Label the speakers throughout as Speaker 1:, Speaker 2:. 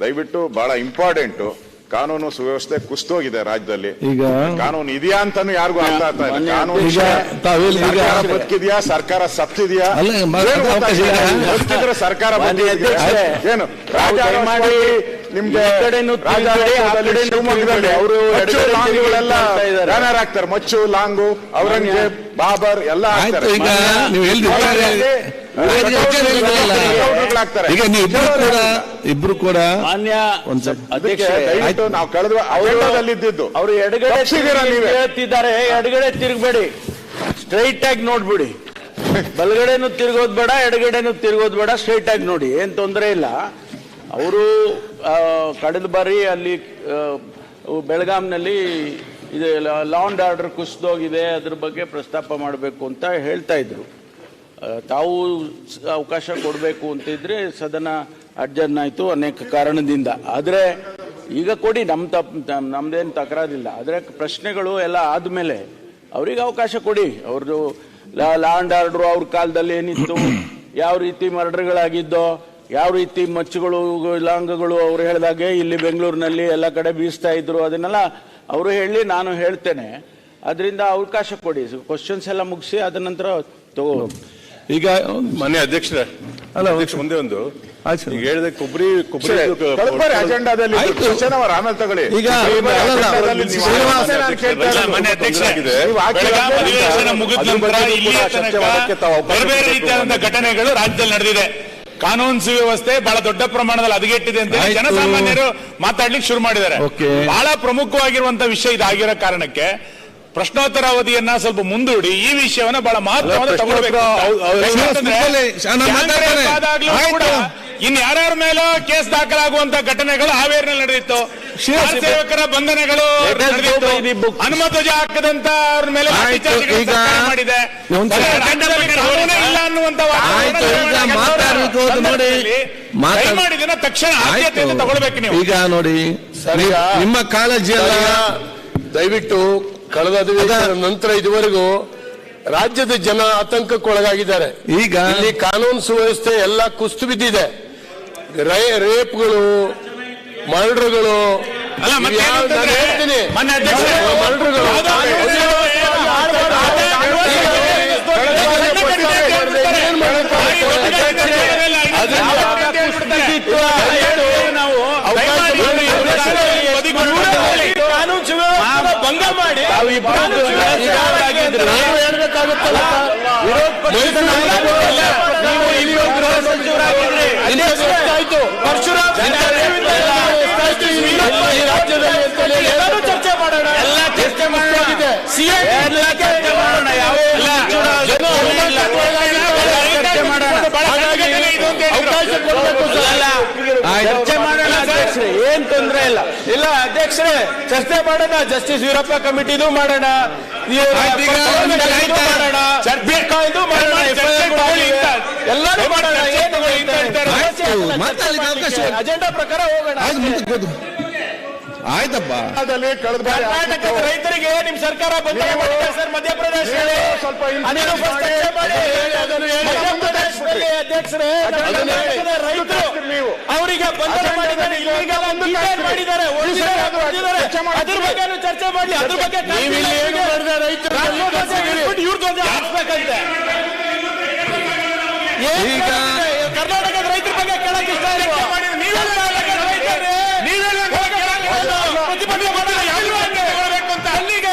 Speaker 1: ದಯವಿಟ್ಟು ಬಹಳ ಇಂಪಾರ್ಟೆಂಟ್ ಕಾನೂನು ಸುವ್ಯವಸ್ಥೆ ಕುಸ್ತೋಗಿದೆ ರಾಜ್ಯದಲ್ಲಿ.
Speaker 2: ಈಗ
Speaker 1: ಕಾನೂನು ಇದೆಯಾ ಅಂತಾನು ಯಾರಿಗೂ ಅರ್ಥ ಆಗ್ತಾ ಇಲ್ಲ. ಕಾನೂನು ಬದುಕಿದ್ಯಾ? ಸರ್ಕಾರ ಸತ್ತಿದ್ಯಾ. ಬದುಕಿದ್ರೆ ಸರ್ಕಾರ ಏನು?
Speaker 3: ದಯಮಾಡಿ
Speaker 1: ನಿಮ್ಗೆ ಶಿವಮೊಗ್ಗದಲ್ಲಿ
Speaker 3: ಅವರು
Speaker 1: ಲಾಂಗುಗಳೆಲ್ಲ ಹಾಕ್ತಾರೆ ಮಚ್ಚು ಲಾಂಗು ಔರಂಗಜೇಬ್ ಬಾಬರ್ ಎಲ್ಲ
Speaker 2: ಆಗ್ತಾರೆ
Speaker 1: ಹಾಕ್ತಾರೆ
Speaker 2: ಈಗ ನೀವು ಹೇಳಿದ್ರೆ
Speaker 1: ಹಾಕ್ತಾರೆ
Speaker 2: ಈಗ ನೀವು ಇಬ್ರು ಕೂಡ ಇಬ್ರು ಕೂಡ
Speaker 3: ಮಾನ್ಯ
Speaker 1: ನಾವು ಕಳೆದ
Speaker 3: ಅವರು ಎಡಗಡೆ? ಹೇಳ್ತಿದ್ದಾರೆ. ಎಡಗಡೆ ತಿರುಗಬೇಡಿ. ಸ್ಟ್ರೈಟ್ ಆಗಿ ನೋಡ್ಬಿಡಿ. ಬಲಗಡೆನು ತಿರುಗೋದ್ ಬೇಡ ಎಡಗಡೆನು ತಿರುಗೋದ್ ಬೇಡ. ಸ್ಟ್ರೈಟ್ ಆಗಿ ನೋಡಿ. ಏನ್ ತೊಂದರೆ ಇಲ್ಲ. ಅವರು ಕಳೆದ ಬಾರಿ ಅಲ್ಲಿ ಬೆಳಗಾಂನಲ್ಲಿ ಇದು ಲಾ ಅಂಡ್ ಆರ್ಡರ್ ಕುಸಿದೋಗಿದೆ. ಅದ್ರ ಬಗ್ಗೆ ಪ್ರಸ್ತಾಪ ಮಾಡಬೇಕು ಅಂತ ಹೇಳ್ತಾ ಇದ್ರು. ತಾವು ಅವಕಾಶ ಕೊಡಬೇಕು ಅಂತಿದ್ರೆ ಸದನ ಅಡ್ಜರ್ನ್ ಆಯಿತು ಅನೇಕ ಕಾರಣದಿಂದ. ಆದರೆ ಈಗ ಕೊಡಿ ನಮ್ಮ ತಪ್ ನಮ್ಮದೇನು ತಕರಾರಿಲ್ಲ. ಆದರೆ ಪ್ರಶ್ನೆಗಳು ಎಲ್ಲ ಆದಮೇಲೆ ಅವ್ರಿಗೆ ಅವಕಾಶ ಕೊಡಿ. ಅವ್ರದ್ದು ಲಾ ಲಾ ಅಂಡ್ ಆರ್ಡ್ರು ಅವ್ರ ಕಾಲದಲ್ಲಿ ಏನಿತ್ತು, ಯಾವ ರೀತಿ ಮರ್ಡರ್ಗಳಾಗಿದ್ದೋ, ಯಾವ ರೀತಿ ಮಚ್ಚುಗಳು, ಲಾಂಗಗಳು ಅವ್ರು ಹೇಳಿದಾಗೆ ಇಲ್ಲಿ ಬೆಂಗಳೂರಿನಲ್ಲಿ ಎಲ್ಲ ಕಡೆ ಬೀಸ್ತಾ ಇದ್ರು, ಅದನ್ನೆಲ್ಲ ಅವರು ಹೇಳಿ ನಾನು ಹೇಳ್ತೇನೆ. ಅದರಿಂದ ಅವಕಾಶ ಕೊಡಿ. ಕ್ವಶನ್ಸ್ ಎಲ್ಲ ಮುಗಿಸಿ ಅದ ನಂತರ ತಗೋ.
Speaker 2: ಈಗ
Speaker 4: ಮಾನ್ಯ ಅಧ್ಯಕ್ಷರೇ
Speaker 2: ಅಲ್ಲ,
Speaker 4: ಅಧ್ಯಕ್ಷ ಮುಂದೆ ಒಂದು.
Speaker 2: ಆಯ್ತು.
Speaker 4: ಈಗ ಹೇಳಿದೆ ಕೊಬ್ಬರಿ ಕೊಬ್ಬರಿ
Speaker 1: ಅಜೆಂಡಾದಲ್ಲಿ ಆಮೇಲೆ ತಗೊಳ್ಳಿ.
Speaker 2: ಈಗ
Speaker 1: ಬಾರಿ
Speaker 4: ರೀತಿಯಾದಂತಹ ಘಟನೆಗಳು ರಾಜ್ಯದಲ್ಲಿ ನಡೆದಿದೆ. ಕಾನೂನು ಸುವ್ಯವಸ್ಥೆ ಬಹಳ ದೊಡ್ಡ ಪ್ರಮಾಣದಲ್ಲಿ ಹದಗೆಟ್ಟಿದೆ ಅಂತ. ಜನಸಾಮಾನ್ಯರು ಮಾತಾಡ್ಲಿಕ್ಕೆ ಶುರು ಮಾಡಿದ್ದಾರೆ. ಬಹಳ ಪ್ರಮುಖವಾಗಿರುವಂತಹ ವಿಷಯ ಇದಾಗಿರೋ ಕಾರಣಕ್ಕೆ ಪ್ರಶ್ನೋತ್ತರ ಅವಧಿಯನ್ನ ಸ್ವಲ್ಪ ಮುಂದೂಡಿ ಈ ವಿಷಯವನ್ನ ಬಹಳ
Speaker 2: ಮಹತ್ವವನ್ನು
Speaker 4: ತಗೊಳ್ಬೇಕು. ಇನ್ ಯಾರ್ಯಾರ ಮೇಲೂ ಕೇಸ್ ದಾಖಲಾಗುವಂತ ಘಟನೆಗಳು ಹಾವೇರಿನಲ್ಲಿ ನಡೆದಿತ್ತು. ಸೇವಕರ ಬಂಧನಗಳು. ಹನುಮಧ್ವಜ ಹಾಕದಂತ ಅವ್ರ ಮೇಲೆ ಮಾಡಿದೆ. ಇಲ್ಲ ಅನ್ನುವಂತ ತಕ್ಷಣ
Speaker 2: ಆದ್ಯತೆಯನ್ನು.
Speaker 4: ತಗೊಳ್ಬೇಕು ನೀವು.
Speaker 2: ಈಗ ನೋಡಿ ನಿಮ್ಮ ಕಾಳಜಿ ಎಲ್ಲ
Speaker 5: ದಯವಿಟ್ಟು ಕಳೆದ ಅಧಿವೇಶನ ನಂತರ ಇದುವರೆಗೂ ರಾಜ್ಯದ ಜನ ಆತಂಕಕ್ಕೊಳಗಾಗಿದ್ದಾರೆ.
Speaker 2: ಈಗ
Speaker 5: ಇಲ್ಲಿ ಕಾನೂನು ಸುವ್ಯವಸ್ಥೆ ಎಲ್ಲ ಕುಸ್ತು ಬಿದ್ದಿದೆ. ರೇ- ರೇಪ್ಗಳು ಮರ್ಡರ್ಗಳು ಹೇಳ್ತೀನಿ. ಮರ್ಡರ್ಗಳು
Speaker 4: ಯಾವುದೋ
Speaker 5: ಏನ್ ಮಾಡಕ್ಕೆ
Speaker 3: ಕಾನೂನು ಸುವ್ಯವಸ್ಥೆ ಭಂಗ ಮಾಡಿ
Speaker 5: ನಾನು ಹೇಳ್ಬೇಕಾಗುತ್ತಲ್ಲ ವಿರೋಧ ಪಕ್ಷದ ನಾಯಕರು ಅಲ್ಲ. ನೀವು ಇಲ್ಲಿ ಗೃಹ ಸಚಿವರಾಗಿದ್ರಿ. ಎಷ್ಟಾಯ್ತು? ಎಷ್ಟಾಯ್ತು ಈ ಈ ರಾಜ್ಯದಲ್ಲಿ ಅಂತ
Speaker 3: ಮಾಡಿ ಚರ್ಚೆ ಮಾಡೋಣ. ಎಲ್ಲ ಚರ್ಚೆ ಮಾಡೋಣ.
Speaker 5: ಆಗಿದೆ.
Speaker 3: ಎಲ್ಲ ಚರ್ಚೆ ಮಾಡೋಣ. ಯಾವ
Speaker 5: ಜನ
Speaker 3: ಚರ್ಚೆ ಮಾಡೋಣ?
Speaker 5: ಅವಕಾಶ ಕೊಡಬೇಕು
Speaker 3: ಅಧ್ಯಕ್ಷರೇ ಏನ್ ತೊಂದ್ರೆ ಇಲ್ಲ. ಇಲ್ಲ ಅಧ್ಯಕ್ಷರೇ ಚರ್ಚೆ ಮಾಡೋಣ ಜಸ್ಟಿಸ್ ವೀರಪ್ಪ ಕಮಿಟಿನೂ ಮಾಡೋಣ? ಮಾಡೋಣ. ಎಲ್ಲರೂ. ಅಜೆಂಡಾ ಪ್ರಕಾರ ಹೋಗೋಣ.
Speaker 2: ಆಯ್ತಪ್ಪ.
Speaker 3: ಕರ್ನಾಟಕದ ರೈತರಿಗೆ ನಿಮ್ ಸರ್ಕಾರ ಸರ್ ಮಧ್ಯಪ್ರದೇಶ
Speaker 1: ಸ್ವಲ್ಪ
Speaker 3: ಅಧ್ಯಕ್ಷರೇ ರೈತರು
Speaker 1: ನೀವು.
Speaker 3: ಅವರಿಗೆ ಬಂಧನ ಮಾಡಿದ್ದಾರೆ ಈಗ ಒಂದು ಮಾಡಿದ್ದಾರೆ. ಅದ್ರ ಬಗ್ಗೆ ಚರ್ಚೆ ಮಾಡ್ಲಿ ಅದ್ರ ಬಗ್ಗೆ
Speaker 5: ರೈತರು
Speaker 3: ಹಾಕ್ಬೇಕಂತೆ
Speaker 2: ಈಗ-
Speaker 3: ಕರ್ನಾಟಕದ ರೈತರ ಬಗ್ಗೆ ಕೇಳಕ್ ಇಷ್ಟ ಇಲ್ವಾ? ಕರ್ನಾಟಕದ ರೈತರೇ, ಪ್ರತಿಭಟನೆ ಮಾಡೋಣ, ಯಾವ್ದು ಹಂಗೆ ತಗೊಳ್ಬೇಕು ಅಂತ. ಅಲ್ಲಿಗೆ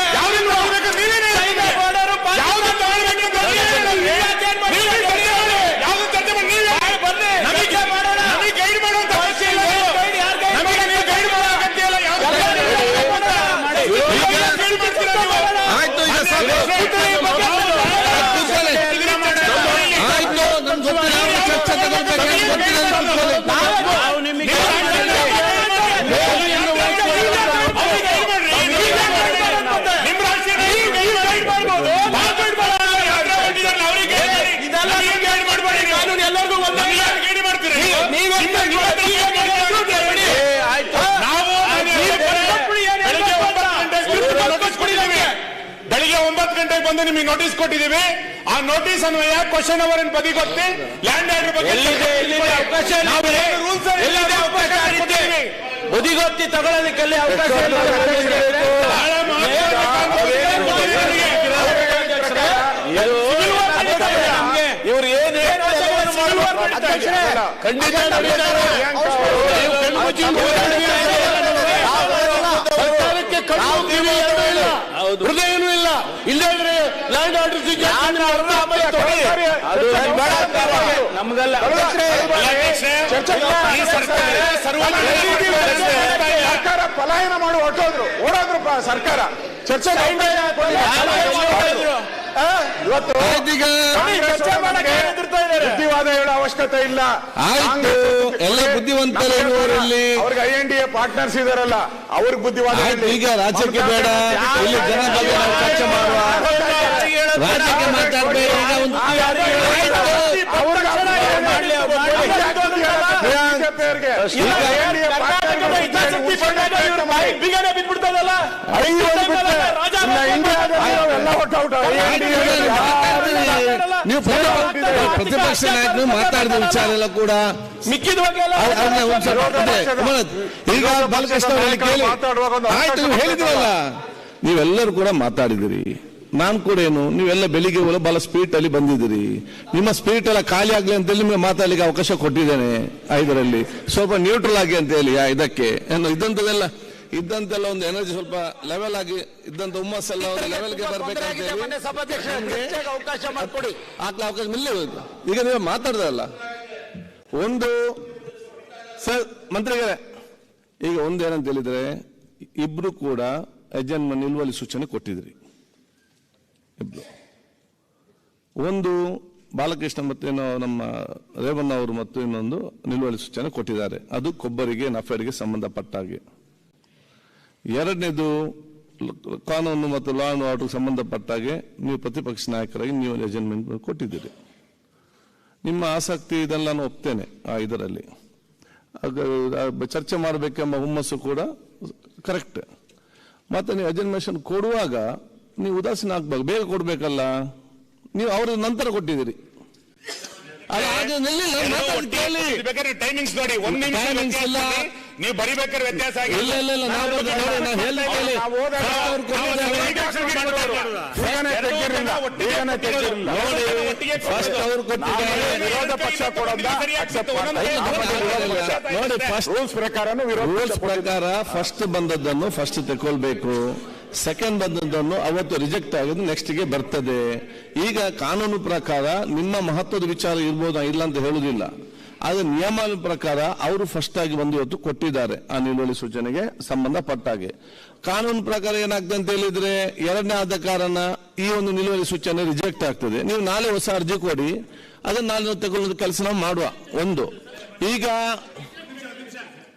Speaker 3: ಸೈನ್ಯ ಮಾಡೋರು ಪಾಕಿಸ್ತಾನ ತಗೊಳ್ಬೇಕು ಅಂತ ಹೇಳಿ, ಯಾಕೆ ಏನ್ ಮಾಡ್ತೀರಿ? ಬಾಯ್ ಬರ್ಲಿ. ಚರ್ಚೆ ಮಾಡೋಣ. ಅವಶ್ಯ ಇಲ್ಲ. ಗೈಡ್ ಯಾರ್ ಗೈಡ್ ಮಾಡೋಣ?
Speaker 2: ಆಯ್ತು ಈಗ ಸಾಕು. ಕೂತ್ಕೊಳ್ಳಿ. ಆಯ್ತು ನನ್ಗೆ ಗೊತ್ತಿಲ್ಲ ಅವ್ರ ಚರ್ಚೆ ತಗೊಳ್ಬೇಕು ಅಂತ ಗೊತ್ತಿಲ್ಲ ಅಂತ ಕೂತ್ಕೊಳ್ಳಿ.
Speaker 3: ನಾವು ನಿಮಗೆ ಕಾನೂನು ಎಲ್ಲರಿಗೂ ಒಂದೇ ಆಯ್ತು
Speaker 4: ಬೆಳಿಗ್ಗೆ ಒಂಬತ್ತು ಗಂಟೆಗೆ ಬಂದು ನಿಮಗೆ ನೋಟಿಸ್ ಕೊಟ್ಟಿದ್ದೀವಿ. ಆ ನೋಟಿಸ್ ಅನ್ವಯ ಕ್ವಶನ್ ಅವರ್ ಬದಿಗೊತ್ತಿ ಲ್ಯಾಂಡ್ ಆರ್ಡರ್ ಬಗ್ಗೆ
Speaker 3: ಬುದಿಗೊತ್ತಿ ತಗೊಳ್ಳೋದಕ್ಕೆ ಅವಕಾಶ. ಇವ್ರು ಏನ್.
Speaker 2: ಖಂಡಿತ ಹೃದಯನೂ ಇಲ್ಲ ಇಲ್ಲದ್ರೆ ಲ್ಯಾಂಡ್ ಆರ್ಡರ್.
Speaker 3: ನಮ್ಗಲ್ಲ
Speaker 4: ಸರ್ಕಾರ
Speaker 1: ಪಲಾಯನ ಮಾಡಿ ಹೊಟ್ಟೋದ್ರು ಓಡೋದ್ರು ಸರ್ಕಾರ ಚರ್ಚೆ ಇವತ್ತು ಬುದ್ಧಿವಾದ ಹೇಳೋ ಅವಶ್ಯಕತೆ ಇಲ್ಲ.
Speaker 2: ಆಯ್ತು. ಎಲ್ಲ ಬುದ್ಧಿವಂತರು ಇರುವವರಲ್ಲಿ
Speaker 1: ಅವ್ರಿಗೆ I N D A partners ಇದಾರಲ್ಲ ಅವ್ರಿಗೆ ಬುದ್ಧಿವಾದ.
Speaker 2: ಈಗ ರಾಜ್ಯಕ್ಕೆ ಬೇಡ. ಇಲ್ಲಿ ಜನ ಬಗ್ಗೆ ನಾವು ಚರ್ಚೆ ಮಾಡುವ ರಾಜ್ಯಕ್ಕೆ ಮಾತಾಡ್ಬೇಡ ಈಗ ಒಂದು
Speaker 3: ಮಾಡ್ಲಿ, ಅವ್ರು ಮಾಡ್ಲಿ.
Speaker 1: BJP ಅವ್ರಿಗೆ. INDA partner ಐದು ಒಂದು ಬಿಟ್ರೆ ಇನ್ನ ಇಂಡಿಯಾದಲ್ಲಿ
Speaker 2: ನೀವು ಪ್ರತಿಪಕ್ಷ- ನಾಯಕರು ಮಾತಾಡಿದ ವಿಚಾರ ಎಲ್ಲ ಕೂಡ
Speaker 3: ಮಿಕ್ಕಿದ ಬಗ್ಗೆ
Speaker 2: ಈಗ ಬಾಲಕೃಷ್ಣ ಕೇಳಿ. ಆಯ್ತು ನೀವು ಹೇಳಿದ್ರಲ್ಲ. ನೀವೆಲ್ಲರೂ ಕೂಡ ಮಾತಾಡಿದಿರಿ. ನಾನು ಕೂಡ ಏನು ನೀವೆಲ್ಲ ಬೆಳಿಗ್ಗೆ ಹೋಗಲು ಬಹಳ ಸ್ಪೀಡ್ ಅಲ್ಲಿ ಬಂದಿದ್ದೀರಿ. ನಿಮ್ಮ ಸ್ಪೀಡ್ ಎಲ್ಲ ಖಾಲಿ ಆಗ್ಲಿ ಅಂತ ಹೇಳಿ ನಿಮಗೆ ಮಾತಾಡಲಿಕ್ಕೆ ಅವಕಾಶ ಕೊಟ್ಟಿದ್ದೇನೆ ಐದರಲ್ಲಿ. ಸ್ವಲ್ಪ ನ್ಯೂಟ್ರಲ್ ಆಗಿ ಅಂತ ಹೇಳಿ ಇದಕ್ಕೆ. ಏನು ಇದ್ದಂಥದ್ದೆಲ್ಲ ಇದ್ದಂತೆಲ್ಲ ಒಂದು ಎನರ್ಜಿ ಸ್ವಲ್ಪ ಲೆವೆಲ್ ಆಗಿ ಇದ್ದಂತ ಹುಮ್ಮಸ್ಸೆಲ್ಲ ಒಂದು ಲೆವೆಲ್ಗೆ ಬರ್ಬೇಕಂತ ಹೇಳಿ
Speaker 3: ಅವಕಾಶ ಮಾಡಿಕೊಡಿ.
Speaker 2: ಆಗ್ಲಾ ಅವಕಾಶ ಮಿಲ್ಲೇ ಹೋಯ್ತು. ಈಗ ನೀವು ಮಾತಾಡ್ದಲ್ಲ ಒಂದು ಸರ್ ಮಂತ್ರಿಗಳೇ ಈಗ ಒಂದು ಏನಂತ ಹೇಳಿದ್ರೆ ಇಬ್ರು ಕೂಡ ಯಜನ್ಮ ನಿಲುವಳಿ ಸೂಚನೆ ಕೊಟ್ಟಿದ್ರಿ. ಇಬ್ರು. ಒಂದು ಬಾಲಕೃಷ್ಣ ಮತ್ತೇನೋ ನಮ್ಮ ರೇವಣ್ಣ ಅವರು ಮತ್ತು ಇನ್ನೊಂದು ನಿಲುವಳಿ ಸೂಚನೆ ಕೊಟ್ಟಿದ್ದಾರೆ. ಅದು ಕೊಬ್ಬರಿಗೆ ನಫೇರಿಗೆ ಸಂಬಂಧಪಟ್ಟ ಹಾಗೆ. ಎರಡನೇದು ಕಾನೂನು ಮತ್ತು ಲಾ ಅಂಡ್ ಆರ್ಡರ್ಗೆ ಸಂಬಂಧಪಟ್ಟ ಹಾಗೆ ನೀವು ಪ್ರತಿಪಕ್ಷ ನಾಯಕರಾಗಿ ನೀವು ಅಜೆಂಡ್ಮೆಂಟ್ ಕೊಟ್ಟಿದ್ದೀರಿ. ನಿಮ್ಮ ಆಸಕ್ತಿ ಇದೆಲ್ಲ ನಾನು ಒಪ್ತೇನೆ ಆ ಇದರಲ್ಲಿ. ಚರ್ಚೆ ಮಾಡಬೇಕೆಂಬ ಹುಮ್ಮಸ್ಸು ಕೂಡ ಕರೆಕ್ಟ್ ಮತ್ತೆ ನೀವು ಅಜೆಂಡ್ಮೇಷನ್ ಕೊಡುವಾಗ ನೀವು ಉದಾಸೀನ ಆಗ್ಬೇಕು. ಬೇಗ ಕೊಡಬೇಕಲ್ಲ. ನೀವು ಅವ್ರ ನಂತರ ಕೊಟ್ಟಿದ್ದೀರಿ. ಅಲ್ಲ, ಅದು ಟೈಮಿಂಗ್ಸ್ ನೋಡಿ.
Speaker 4: ಬೇಕಾದ್ರೆ ಟೈಮಿಂಗ್ಸ್ ನೋಡಿ ನೀವು ಬರಿಬೇಕಾದ್ರೆ ವ್ಯತ್ಯಾಸ
Speaker 2: ಇಲ್ಲ ಇಲ್ಲ ಇಲ್ಲ ನಾವು ನಾವು ಹೇಳ್ದ ಅವ್ರು ಕೊಟ್ಟಿದ್ದಾರೆ. ಫಸ್ಟ್ ಅವರು ಕೊಟ್ಟಿದ್ದಾರೆ.
Speaker 1: ವಿರೋಧ ಪಕ್ಷ ಕೊಡೋದ.
Speaker 2: ನೋಡಿ ಫಸ್ಟ್
Speaker 1: ರೂಲ್ಸ್ ಪ್ರಕಾರನೂ ವಿರೋಧ
Speaker 2: ರೂಲ್ಸ್ ಪ್ರಕಾರ ಫಸ್ಟ್ ಬಂದದ್ದನ್ನು ಫಸ್ಟ್ ತಗೊಳ್ಬೇಕು ಸೆಕೆಂಡ್ ಬಂದದ್ದನ್ನು ಅವತ್ತು ರಿಜೆಕ್ಟ್ ಆಗೋದು ನೆಕ್ಸ್ಟ್ಗೆ ಬರ್ತದೆ. ಈಗ ಕಾನೂನು ಪ್ರಕಾರ ನಿಮ್ಮ ಮಹತ್ವದ ವಿಚಾರ ಇರ್ಬೋದಾ? ಇಲ್ಲ ಅಂತ ಹೇಳುದಿಲ್ಲ. ಆದ್ರೆ ನಿಯಮ ಪ್ರಕಾರ ಅವರು ಫಸ್ಟ್ ಆಗಿ ಒಂದು ಇವತ್ತು ಕೊಟ್ಟಿದ್ದಾರೆ ಆ ನಿಲುವಳಿ ಸೂಚನೆಗೆ ಸಂಬಂಧಪಟ್ಟಾಗೆ. ಕಾನೂನು ಪ್ರಕಾರ ಏನಾಗ್ತದೆ ಅಂತ ಹೇಳಿದ್ರೆ ಎರಡನೇ ಆದ ಕಾರಣ ಈ ಒಂದು ನಿಲುವಳಿ ಸೂಚನೆ ರಿಜೆಕ್ಟ್ ಆಗ್ತದೆ. ನೀವು ನಾಳೆ ಹೊಸ ಅರ್ಜಿ ಕೊಡಿ, ಅದನ್ನ ನಾಳೆ ತಗೊಳ್ಳೋದು ಕೆಲಸ ನಾವು ಮಾಡುವ. ಒಂದು. ಈಗ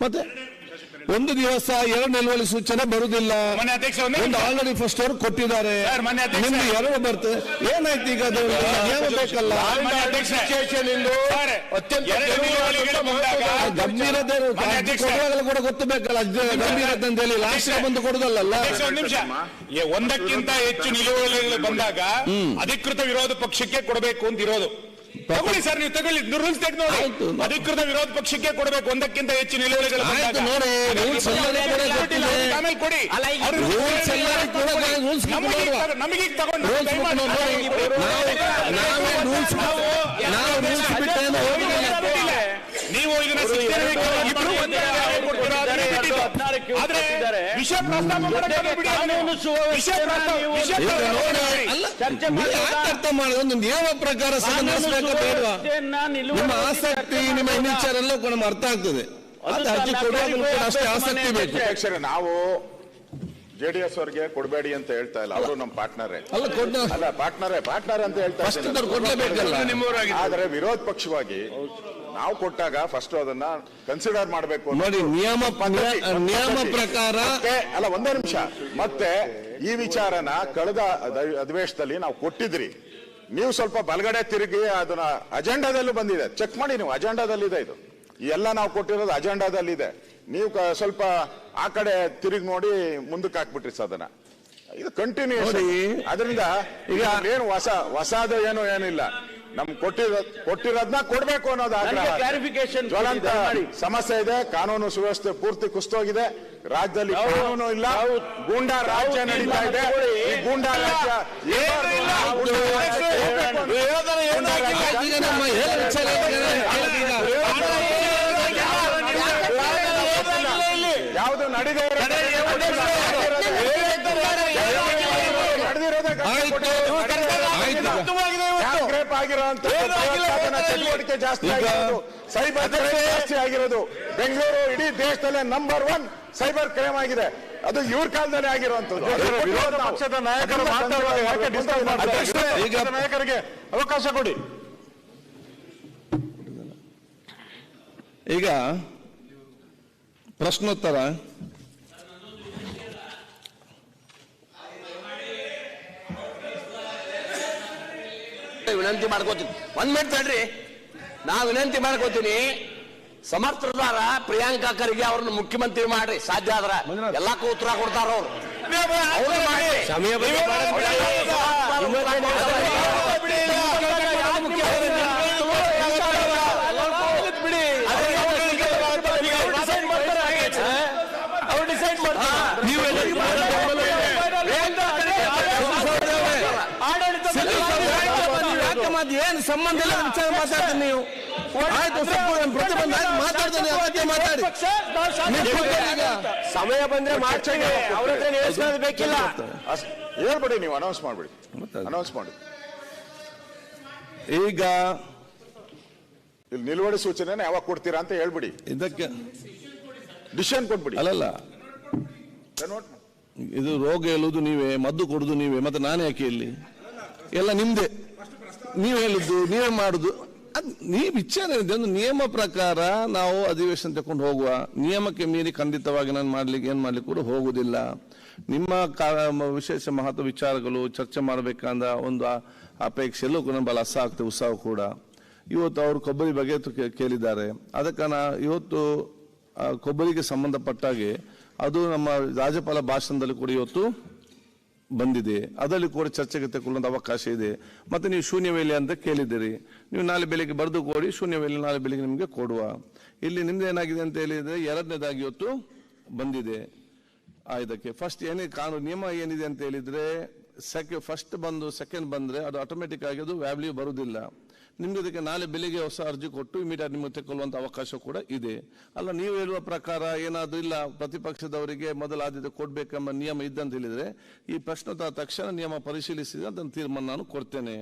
Speaker 2: ಮತ್ತೆ ಒಂದು ದಿವಸ ಎರಡು ನಿಲುವಳಿ ಸೂಚನೆ ಬರುವುದಿಲ್ಲ
Speaker 4: ಮನೆ ಅಧ್ಯಕ್ಷ ಒಂದೇ
Speaker 2: ಆಲ್ರೆಡಿ ಫಸ್ಟ್ ಅವರು ಕೊಟ್ಟಿದ್ದಾರೆ. ಎರಡು ಬರ್ತದೆ ಏನಾಯ್ತು ಈಗ ಅದು? ಏನು ಬೇಕಲ್ಲ? ಗಂಭೀರತೆ. ಕೂಡ ಗೊತ್ತಬೇಕಲ್ಲ ಅಜ್ಜ ಗಂಭೀರತೆ ಅಂತ ಹೇಳಿ ಲಾಸ್ಟ್ ಬಂದು ಕೊಡುದಲ್ಲ
Speaker 4: ಅಧ್ಯಕ್ಷ, ಒಂದ್ ನಿಮಿಷ. ಒಂದಕ್ಕಿಂತ ಹೆಚ್ಚು ನಿಲುವಳಿಗಳು ಬಂದಾಗ ಅಧಿಕೃತ ವಿರೋಧ ಪಕ್ಷಕ್ಕೆ ಕೊಡಬೇಕು ಅಂತ ಇರೋದು. ತಗೊಳ್ಳಿ ಸರ್ ನೀವು ತಗೊಳ್ಳಿ. ರೂಲ್ಸ್ ತೆಗೆದು ನೋಡಿ.
Speaker 2: ಆಯ್ತು.
Speaker 4: ಅಧಿಕೃತ ವಿರೋಧ ಪಕ್ಷಕ್ಕೆ ಕೊಡಬೇಕು. ಒಂದಕ್ಕಿಂತ ಹೆಚ್ಚು ನಿಲುವಳಿಗಳು
Speaker 2: ಆಯ್ತು
Speaker 4: ಬಂದಾಗ.
Speaker 2: ನೋಡಿ ಕೂಡ ಗೊತ್ತಿದೆ
Speaker 4: ಆಮೇಲೆ ಕೊಡಿ. ಅವ್ರಿಗೆ
Speaker 2: ರೂಲ್ಸ್ ಎಲ್ಲರಿಗೂ ಕೂಡ ರೂಲ್ಸ್
Speaker 4: ನಮಗೆ ಈಗ ತಗೊ- ನಮಗೆ ಈಗ ತಗೊಂಡು
Speaker 2: ರೂಲ್ಸ್
Speaker 4: ದಯಮಾಡಿ.
Speaker 2: ನಾವೇ ರೂಲ್ಸ್ ನಾವು ರೂಲ್ಸ್ ಬಿಟ್ಟೇನು ಅರ್ಥ ಮಾಡೋದು ಒಂದು ನಿಯಮ ಪ್ರಕಾರ ನಿಮ್ಮ ಆಸಕ್ತಿ ನಿಮ್ಮ ಇನ್ನಿಚಾರ ಎಲ್ಲ ಕೂಡ ಅರ್ಥ ಆಗ್ತದೆ. ಅಷ್ಟೇ ಆಸಕ್ತಿ ಬೇಕು.
Speaker 1: ಜೆ ನಾವು ಜೆಡಿಎಸ್ ಅವ್ರಿಗೆ ಕೊಡಬೇಡಿ ಅಂತ ಹೇಳ್ತಾ ಇಲ್ಲ. ಅವರು ನಮ್ಮ ಪಾರ್ಟ್ನರೇ.
Speaker 2: ಅಲ್ಲ
Speaker 1: ಪಾರ್ಟ್ನರೇ ಪಾರ್ಟ್ನರ್ ಅಂತ ಹೇಳ್ತಾ
Speaker 2: ಇದ್ದಾರೆ.
Speaker 1: ಆದ್ರೆ ವಿರೋಧ ಪಕ್ಷವಾಗಿ ನಾವು ಕೊಟ್ಟಾಗ ಫಸ್ಟ್ ಅದನ್ನ ಕನ್ಸಿಡರ್ ಮಾಡಬೇಕು
Speaker 2: ನೋಡಿ ನಿಯಮ ನಿಯ- ನಿಯಮ ಪ್ರಕಾರ
Speaker 1: ಅಲ್ಲ ಒಂದೇ ನಿಮಿಷ. ಮತ್ತೆ ಈ ವಿಚಾರನ ಕಳೆದ ಅಧ- ಅಧಿವೇಶನದಲ್ಲಿ ನಾವು ಕೊಟ್ಟಿದ್ರಿ. ನೀವು ಸ್ವಲ್ಪ ಬಲಗಡೆ ತಿರುಗಿ ಅದನ್ನ ಅಜೆಂಡಾದಲ್ಲೂ ಬಂದಿದೆ. ಚೆಕ್ ಮಾಡಿ ನೀವು ಅಜೆಂಡಾದಲ್ಲಿ ಇದೆ. ಇದು ಎಲ್ಲ ನಾವು ಕೊಟ್ಟಿರೋದು ಅಜೆಂಡಾದಲ್ಲಿದೆ. ನೀವು ಕ- ಸ್ವಲ್ಪ ಆ ಕಡೆ ತಿರುಗಿ ನೋಡಿ ಮುಂದಕ್ಕೆ ಹಾಕ್ಬಿಟ್ರಿ ಸದನ ಇದು
Speaker 2: ಕಂಟಿನ್ಯೂ
Speaker 1: ಅದರಿಂದ ಈಗ ಏನು ಹೊಸ ಹೊಸದು ಏನು ಏನಿಲ್ಲ. ನಮ್ ಕೊಟ್ಟಿರೋ ಕೊಟ್ಟಿರೋದ್ನ ಕೊಡ್ಬೇಕು ಅನ್ನೋದು
Speaker 3: ಕ್ಲಾರಿಫಿಕೇಶನ್
Speaker 1: ಜ್ವಲಂತ ಸಮಸ್ಯೆ ಇದೆ ಕಾನೂನು ಸುವ್ಯವಸ್ಥೆ ಪೂರ್ತಿ ಕುಸ್ತೋಗಿದೆ. ರಾಜ್ಯದಲ್ಲಿ ಕಾನೂನು ಇಲ್ಲ. ಗೂಂಡಾ ರಾಜ್ಯ ನಡೀತಾ ಇದೆ. ಗೂಂಡಾ ರಾಜ್ಯ
Speaker 4: ಯಾವುದು ಇಲ್ಲ.
Speaker 1: ಗೂಂಡಾ ರಾಜ್ಯ ಹೋಗ್ಬೇಕು ಅಂತ.
Speaker 4: ವಿರೋಧನ ಏನೂ ಆಗಿಲ್ಲ.
Speaker 2: ಈಗ ನಮ್ಮ ಹೇಳ ವಿಚಾರ ಕೇಳಿ ಈಗ.
Speaker 1: ಯಾವುದು ನಡೆದೇ
Speaker 2: ಆಯ್ತು. ಆಯ್ತು.
Speaker 1: ರೇಪ್ ಆಗಿರೋಂಥ ಚಟುವಟಿಕೆ ಜಾಸ್ತಿ ಆಗಿರೋದು. ಸೈಬರ್ ಕ್ರೈಮ್ ಜಾಸ್ತಿ ಆಗಿರೋದು. ಬೆಂಗಳೂರು ಇಡೀ ದೇಶದಲ್ಲೇ ನಂಬರ್ ಒನ್ ಸೈಬರ್ ಕ್ರೈಮ್ ಆಗಿದೆ. ಅದು ಇವ್ರ ಕಾಲದಲ್ಲಿ ಆಗಿರುವಂತದ್ದು ವಿರೋಧ ಪಕ್ಷದ ನಾಯಕರು ಮಾತಾಡುವಾಗ ಯಾಕೆ ಡಿಸ್ಟರ್ಬ್ ಮಾಡ್ತಾರೆ
Speaker 2: ಈಗ
Speaker 1: ನಾಯಕರಿಗೆ ಅವಕಾಶ ಕೊಡಿ.
Speaker 2: ಈಗ ಪ್ರಶ್ನೋತ್ತರ.
Speaker 5: ವಿನಂತಿ ಮಾಡ್ಕೋತೀನಿ ಒಂದ್ ಮಿನಿಟ್ ತಡ್ರಿ ನಾ ವಿನಂತಿ ಮಾಡ್ಕೋತೀನಿ ಸಮರ್ಥದಾರ ಪ್ರಿಯಾಂಕಾ ಖರ್ಗೆ ಅವ್ರನ್ನ ಮುಖ್ಯಮಂತ್ರಿ ಮಾಡ್ರಿ ಸಾಧ್ಯ ಆದ್ರ ಎಲ್ಲಕ್ಕೂ ಉತ್ತರ ಕೊಡ್ತಾರ ಅವ್ರು ಅವ್ರು
Speaker 2: ಏನ್ ಸಂಬಂಧ ಇಲ್ಲ ವಿಚಾರ ಮಾತಾಡ್ತೀನಿ ನೀವು. ಆಯ್ತು ಪ್ರತಿಬಂಧ ಮಾತಾಡ್ತೀನಿ ಅಗತ್ಯ ಮಾತಾಡಿ.
Speaker 5: ಸಮಯ ಬಂದ್ರೆ ಅವ್ರ ಹತ್ರ ನಿಲ್ಲಿಸ್ಕೊಳ್ಳೋದು ಬೇಕಿಲ್ಲ.
Speaker 1: ಅಷ್ಟ್- ಹೇಳ್ಬಿಡಿ ನೀವು ಅನೌನ್ಸ್ ಮಾಡ್ಬಿಡಿ. ಅನೌನ್ಸ್ ಮಾಡಿ
Speaker 2: ಈಗ
Speaker 1: ಇಲ್ಲಿ ನಿಲುವಳಿ ಸೂಚನೆ ಯಾವಾಗ ಕೊಡ್ತೀರಾ ಅಂತ ಹೇಳ್ಬಿಡಿ.
Speaker 2: ಇದಕ್ಕೆ
Speaker 1: ಡಿಸಿಷನ್ ಕೊಟ್ಬಿಡಿ.
Speaker 2: ಅಲ್ಲಲ್ಲ. ಇದು ರೋಗ ಹೇಳುವುದು ನೀವೇ ಮದ್ದು ಕೊಡುದು ನೀವೇ ಮತ್ತೆ ನಾನು ಯಾಕೆ ಇಲ್ಲಿ? ಎಲ್ಲ ನಿಮ್ದೆ. ನೀವು ಹೇಳಿದ್ದು, ನೀವೇ ಮಾಡುದು. ಅದ್ ನೀವು ವಿಚಾರ ಒಂದು ನಿಯಮ ಪ್ರಕಾರ ನಾವು ಅಧಿವೇಶನ ತಕೊಂಡು ಹೋಗುವ. ನಿಯಮಕ್ಕೆ ಮೀರಿ ಖಂಡಿತವಾಗಿ ನಾನು ಮಾಡ್ಲಿಕ್ಕೆ, ಏನು ಮಾಡ್ಲಿಕ್ಕೆ ಕೂಡ ಹೋಗುವುದಿಲ್ಲ ನಿಮ್ಮ ವಿಶೇಷ ಮಹತ್ವ ವಿಚಾರಗಳು, ಚರ್ಚೆ ಮಾಡಬೇಕಂದ ಒಂದು ಅಪೇಕ್ಷೆಯಲ್ಲೂ ಕೂಡ ಬಹಳ ಅಸ ಆಗ್ತದೆ, ಉತ್ಸಾಹ ಕೂಡ. ಇವತ್ತು ಅವರು ಕೊಬ್ಬರಿ ಬಗ್ಗೆ ಕೇಳಿದ್ದಾರೆ. ಅದಕ್ಕೆ ಇವತ್ತು ಕೊಬ್ಬರಿಗೆ ಸಂಬಂಧಪಟ್ಟಾಗೆ, ಅದು ನಮ್ಮ ರಾಜ್ಯಪಾಲ ಭಾಷಣದಲ್ಲಿ ಕೂಡ ಇವತ್ತು ಬಂದಿದೆ. ಅದರಲ್ಲಿ ಕೂಡ ಚರ್ಚೆಗೆ ತೆಗೊಳ್ಳುವಂತ ಅವಕಾಶ ಇದೆ. ಮತ್ತು ನೀವು ಶೂನ್ಯ ವೇಳೆ ಅಂತ ಕೇಳಿದ್ದೀರಿ. ನೀವು ನಾಳೆ ಬೆಳಗ್ಗೆ ಬರೆದು ಕೊಡಿ, ಶೂನ್ಯ ವೇಲೆ ನಾಳೆ ಬೆಳಿಗ್ಗೆ ನಿಮಗೆ ಕೊಡುವ. ಇಲ್ಲಿ ನಿಮ್ದು ಏನಾಗಿದೆ ಅಂತ ಹೇಳಿದರೆ ಎರಡನೇದಾಗಿ ಇವತ್ತು ಬಂದಿದೆ. ಇದಕ್ಕೆ ಫಸ್ಟ್ ಏನೇ ಕಾನೂನು, ನಿಯಮ ಏನಿದೆ ಅಂತ ಹೇಳಿದರೆ ಸೆಕೆ ಫಸ್ಟ್ ಬಂದು ಸೆಕೆಂಡ್ ಬಂದರೆ ಅದು ಆಟೋಮೆಟಿಕ್ ಆಗಿ ಅದು ವ್ಯಾಲ್ಯೂ ಬರುವುದಿಲ್ಲ. ನಿಮ್ಗೆ ಇದಕ್ಕೆ ನಾಳೆ ಬೆಳಿಗ್ಗೆ ಹೊಸ ಅರ್ಜಿ ಕೊಟ್ಟು ಇಮಿಡಿಯೇಟ್ ನಿಮಗೆ ತೆಕ್ಕೊಳ್ಳುವಂಥ ಅವಕಾಶ ಕೂಡ ಇದೆ. ಅಲ್ಲ, ನೀವು ಹೇಳುವ ಪ್ರಕಾರ ಏನಾದರೂ ಇಲ್ಲ, ಪ್ರತಿಪಕ್ಷದವರಿಗೆ ಮೊದಲ ಆದ್ಯತೆ ಕೊಡಬೇಕೆಂಬ ನಿಯಮ ಇದ್ದಂತ ಹೇಳಿದರೆ ಈ ಪ್ರಶ್ನೋತ್ತರ ತಕ್ಷಣ ನಿಯಮ ಪರಿಶೀಲಿಸಿ ಅದನ್ನು ತೀರ್ಮಾನ ನಾನು ಕೊಡ್ತೇನೆ.